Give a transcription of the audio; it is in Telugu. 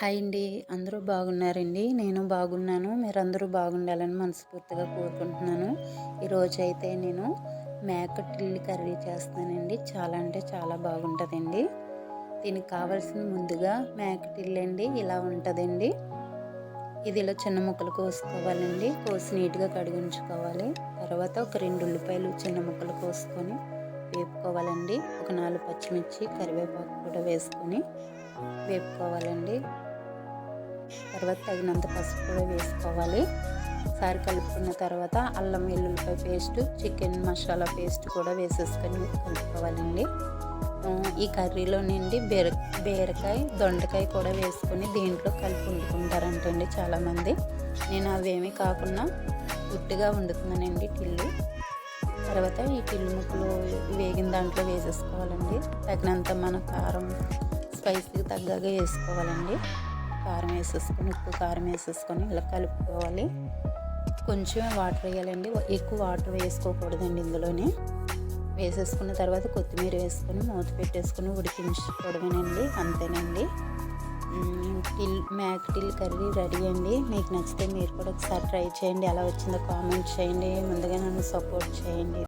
హాయ్ అండి. అందరూ బాగున్నారండి? నేను బాగున్నాను. మీరందరూ బాగుండాలని మనస్ఫూర్తిగా కోరుకుంటున్నాను. ఈరోజు అయితే నేను మేక టిల్లి కర్రీ చేస్తానండి. చాలా అంటే చాలా బాగుంటుందండి. దీనికి కావాల్సిన ముందుగా మేక టిల్లి అండి ఇలా ఉంటుందండి. ఇది ఇలా చిన్న ముక్కలు కోసుకోవాలండి. కోసి నీట్గా కడిగి ఉంచుకోవాలి. తర్వాత ఒక రెండు ఉల్లిపాయలు చిన్న ముక్కలు కోసుకొని వేపుకోవాలండి. ఒక నాలుగు పచ్చిమిర్చి కరివేపాకు కూడా వేసుకొని వేపుకోవాలండి. తర్వాత తగినంత పసుపు కూడా వేసుకోవాలి. సారి కలుపుకున్న తర్వాత అల్లం వెల్లుల్లిపాయ పేస్ట్ చికెన్ మసాలా పేస్ట్ కూడా వేసేసుకొని కలుపుకోవాలండి. ఈ కర్రీలో నుండి బీర బీరకాయ దొండకాయ కూడా వేసుకొని దీంట్లో కలిపి వండుకుంటారంటండి చాలామంది. నేను అవేమీ కాకుండా గుట్టుగా వండుతున్నానండి టిల్లు. తర్వాత ఈ టిల్లు ముక్కలు వేగిన దాంట్లో వేసేసుకోవాలండి. తగినంత మన కారం స్పైసీకి తగ్గగా వేసుకోవాలండి. కారం వేసేసుకొని ఉప్పు కారం వేసేసుకొని ఇలా కలుపుకోవాలి. కొంచెం వాటర్ వేయాలండి. ఎక్కువ వాటర్ వేసుకోకూడదండి ఇందులోనే. వేసేసుకున్న తర్వాత కొత్తిమీర వేసుకొని మూత పెట్టేసుకొని ఉడికించుకోవడమేనండి. అంతేనండి. టిల్ మ్యాక్ టిల్ కర్రీ రెడీ అండి. మీకు నచ్చితే మీరు కూడా ఒకసారి ట్రై చేయండి. ఎలా వచ్చిందో కామెంట్ చేయండి. ముందుగా నన్ను సపోర్ట్ చేయండి.